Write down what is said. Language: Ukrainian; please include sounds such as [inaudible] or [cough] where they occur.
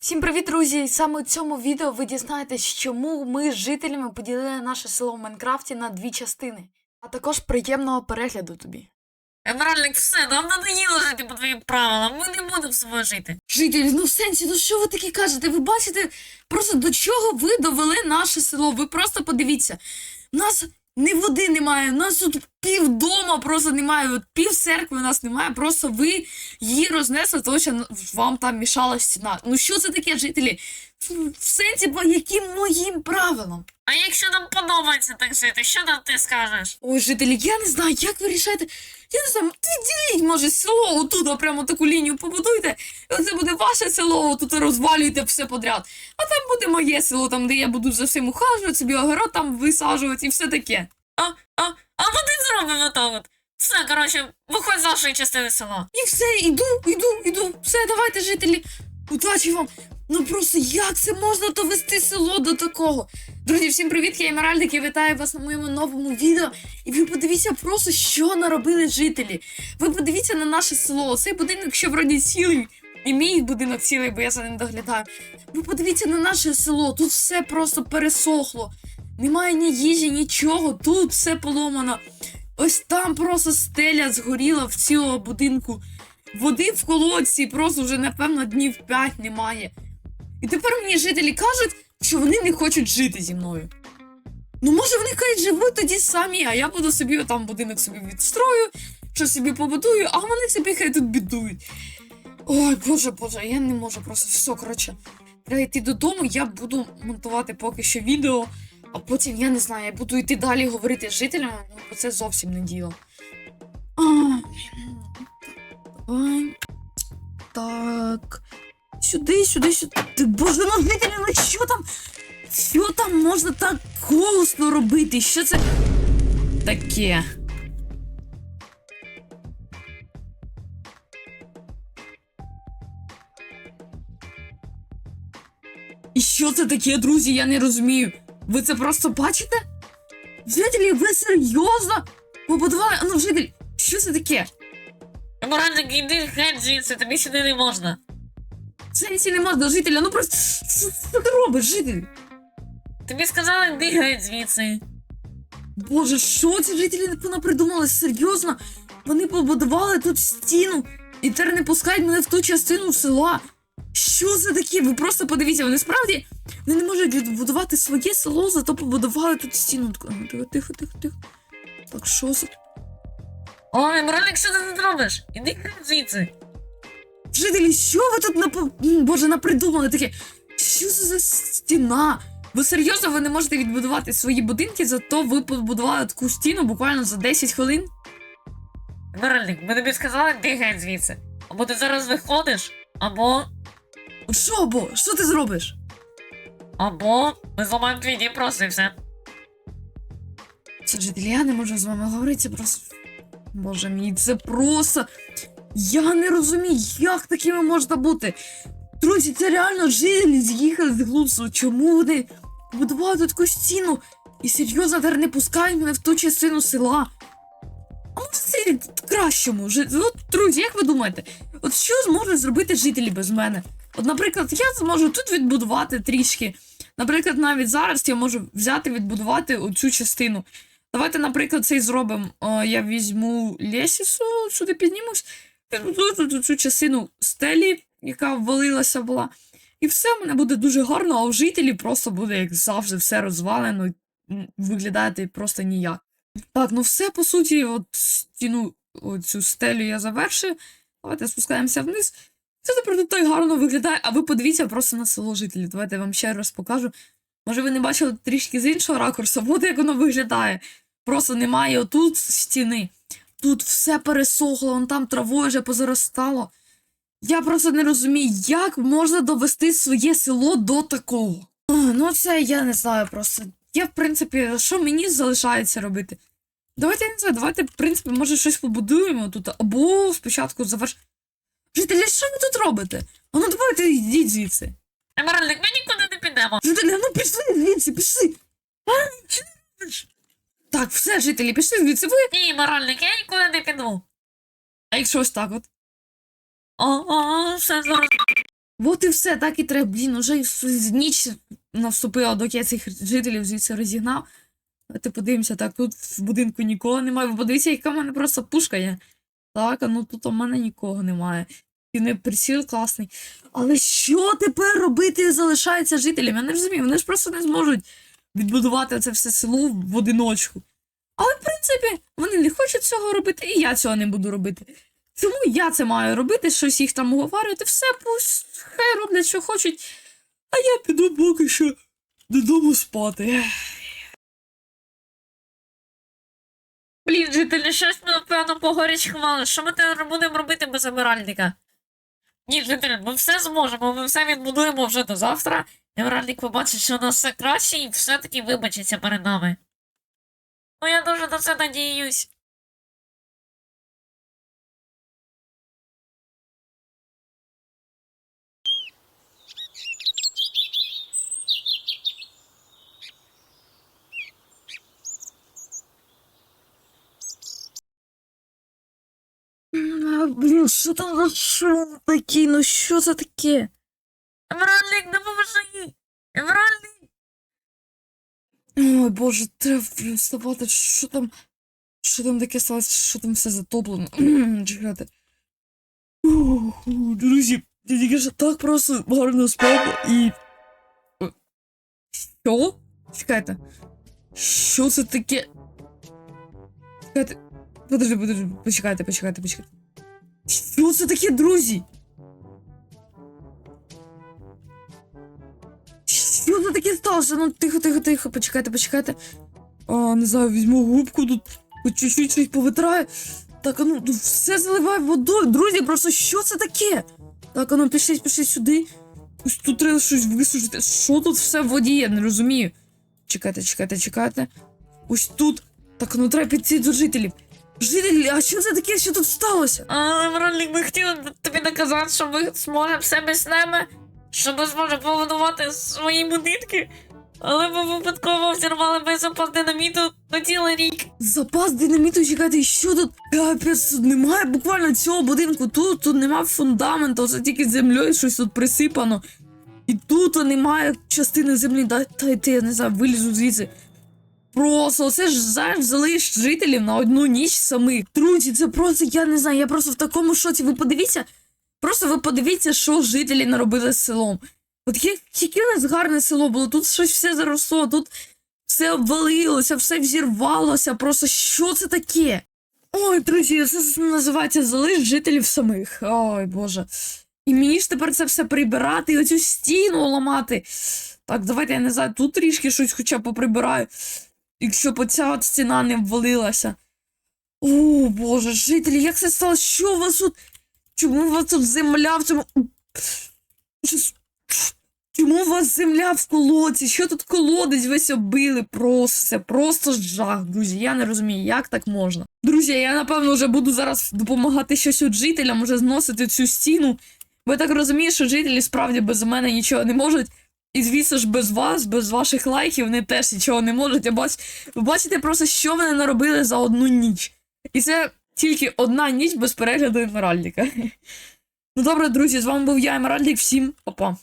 Всім привіт, друзі! Саме у цьому відео ви дізнаєтесь, чому ми з жителями поділили наше село в Майнкрафті на дві частини. А також приємного перегляду тобі. Емеральник, все, нам надоїло жити по твоїм правилам, ми не будемо з собою жити. Жителі, ну в сенсі, ну що ви таке кажете? Ви бачите просто до чого ви довели наше село? Ви просто подивіться. У нас ні води немає, у нас тут пів дома просто немає, от пів церкви у нас немає, просто ви її рознесли, тому що вам там мішала стіна. Ну що це таке, жителі? В сенсі, по яким моїм правилам? А якщо нам подобається так жити, що там ти скажеш? Ой, жителі, я не знаю, як ви рішаєте. Я не знаю, діліть, може, село отут, прямо таку лінію побудуйте. І оце буде ваше село, тут розвалюйте все подряд. А там буде моє село, там, де я буду за всім ухажувати, собі огород там висаджувати і все таке. А, а, а води зробимо то от. Все, коротше, виходь з нашої частини села. І все, іду, іду, іду. Все, давайте, жителі. Удачі вам. Ну просто як це можна довести село до такого? Друзі, всім привіт, я Емеральдик, я вітаю вас на моєму новому відео. І ви подивіться просто, що наробили жителі. Ви подивіться на наше село. Цей будинок, що вроді цілий, і мій будинок цілий, бо я за ним доглядаю. Ви подивіться на наше село, тут все просто пересохло. Немає ні їжі, нічого, тут все поломано. Ось там просто стеля згоріла в цілого будинку. Води в колодці просто вже, напевно, днів 5 немає. І тепер мені жителі кажуть, що вони не хочуть жити зі мною. Ну, може, вони хай живуть тоді самі, а я буду собі там будинок собі відстрою, що собі побудую, а вони собі хай тут бідують. Ой, боже, боже, я не можу просто все, коротше. Треба йти додому, я буду монтувати поки що відео, а потім, я не знаю, я буду йти далі говорити з жителями, ну, бо це зовсім не діло. А, Давай. Так. Сюди, сюди, сюди. Боже, ну жителі, ну що там? Що там можна так голосно робити? Що це таке? І що це таке, друзі? Я не розумію. Ви це просто бачите? Жителі, ви серйозно? Побудували. Ну, житель, що це таке? Емеральник, іди геть звідси, тобі сюди не можна. В сенсі не можна жителя, ну просто що, ти робиш, житель? Тобі сказали, геть звідси. Боже, що ці жителі придумали? Серйозно? Вони побудували тут стіну і тепер не пускають мене в ту частину села. Що це таке? Ви просто подивіться, вони справді вони не можуть відбудувати своє село, зато побудували тут стіну. Тихо, тихо, тихо, тихо. Так, що це? О, Емеральник, що ти тут робиш? Іди звідси. Жителі, що ви тут напо... М, Боже, напридумали таке? Що це за стіна? Ви серйозно ви не можете відбудувати свої будинки, зато ви побудували таку стіну буквально за 10 хвилин? Емеральник, ми тобі сказали, геть звідси. Або ти зараз виходиш, або. От що, бо? Що ти зробиш? Або ми зламаємо твій дім просто і все. Це жителі, я не можу з вами говорити, це просто. Боже мій, це просто. Я не розумію, як такими можна бути. Друзі, це реально жителі з'їхали з глузду. Чому вони побудували таку стіну і серйозно тепер не пускають мене в ту частину села? А може це кращому? От, друзі, як ви думаєте, от що зможуть зробити жителі без мене? От, наприклад, я зможу тут відбудувати трішки. Наприклад, навіть зараз я можу взяти відбудувати оцю частину. Давайте, наприклад, це і зробимо. Я візьму Лесісу, сюди піднімусь, тут цю частину стелі, яка ввалилася була. І все в мене буде дуже гарно, а у жителів просто буде, як завжди, все розвалено, і, виглядати просто ніяк. Так, ну все, по суті, от стіну, цю стелю я завершив. Давайте спускаємося вниз. Це тепер так гарно виглядає, а ви подивіться просто на село жителів. Давайте я вам ще раз покажу. Може, ви не бачили трішки з іншого ракурсу, от як воно виглядає. Просто немає отут стіни. Тут все пересохло, вон там травою вже позаростало. Я просто не розумію, як можна довести своє село до такого. О, ну, це я не знаю просто. Я, в принципі, що мені залишається робити? Давайте я не знаю, давайте, в принципі, може щось побудуємо тут, або спочатку заверш. Жителі, що ви тут робите? А ну давайте йдіть звідси. Емеральник, ми нікуди не підемо. Жителі, ну пішли звідси, пішли. А, що ти робиш? Так, все, жителі, пішли звідси ви. Ні, Емеральник, я нікуди не піду. А якщо ось так от? О, о, все зараз. От і все, так і треба. Блін, уже з ніч наступила, доки я цих жителів звідси розігнав. Давайте подивимося, так, тут в будинку нікого немає. Ви подивіться, яка в мене просто пушка є. Так, а ну тут у мене нікого немає. І не приціл класний. Але що тепер робити залишається жителям? Я не розумію, вони ж просто не зможуть відбудувати це все село в одиночку. Але, в принципі, вони не хочуть цього робити, і я цього не буду робити. Чому я це маю робити, щось їх там уговарювати? Все, пусть хай роблять, що хочуть, а я піду поки що додому спати. Блін, жителі, щось ми, напевно, погорячкували. Що ми тепер будемо робити без емеральника? Ні, жителі, ми все зможемо, ми все відбудуємо вже до завтра. Емеральник побачить, що у нас все краще і все-таки вибачиться перед нами. Ну, я дуже на це надіюсь. Блін, що там за шум такий? Ну що це таке? Емеральник, допоможи! Емеральник! Ой, боже, треба вставати. Що там? Що там таке сталося? Що там все затоплено? [clears throat] Чекайте. Друзі, я тільки що так просто гарно спав і. Що? Чекайте. Що це таке? Чекайте. Подожди, подожди, почекайте, почекайте, почекайте. Що це таке, друзі? Це таке сталося? Ну, тихо, тихо, тихо, почекайте, почекайте. А, не знаю, візьму губку тут, чуть-чуть щось повитраю. Так, а ну, ну, все заливає водою. Друзі, просто що це таке? Так, а ну, пішли, пішли сюди. Ось тут треба щось висушити. Що тут все в воді, я не розумію. Чекайте, чекайте, чекайте. Ось тут. Так, ну треба піти до жителів. Жителі, а що це таке, що тут сталося? А, Емеральник, ми хотіли тобі наказати, що ми зможемо все без ними, що ми зможемо побудувати свої будинки, але ми випадково взірвали безопас динаміту на цілий рік. Запас динаміту, чекайте, що тут? Капець, тут немає буквально цього будинку. Тут, тут немає фундаменту, це тільки землею щось тут присипано. І тут немає частини землі. Дай- Дайте, я не знаю, вилізу звідси. Просто це ж знаєш, залиш жителів на одну ніч самих. Друзі, це просто, я не знаю, я просто в такому шоці. Ви подивіться, просто ви подивіться, що жителі наробили з селом. От як- яке у нас гарне село було, тут щось все заросло, тут все обвалилося, все взірвалося. Просто що це таке? Ой, друзі, це називається залиш жителів самих. Ой, Боже. І мені ж тепер це все прибирати і оцю стіну ламати. Так, давайте я не знаю, тут трішки щось хоча б поприбираю. Якщо б от стіна не ввалилася. О, Боже, жителі, як це сталося? Що у вас тут? Чому у вас тут земля в цьому. Чому у вас земля в колодці? Що тут колодець весь оббили? Просто це просто жах, друзі. Я не розумію, як так можна. Друзі, я напевно вже буду зараз допомагати щось от жителям, уже зносити цю стіну. Бо я так розумію, що жителі справді без мене нічого не можуть. І звісно ж, без вас, без ваших лайків, вони теж нічого не можуть. Я бач... Ви бачите просто, що вони наробили за одну ніч. І це тільки одна ніч без перегляду Емеральдіка. [laughs] Ну добре, друзі, з вами був я, Емеральдік. Всім па-па.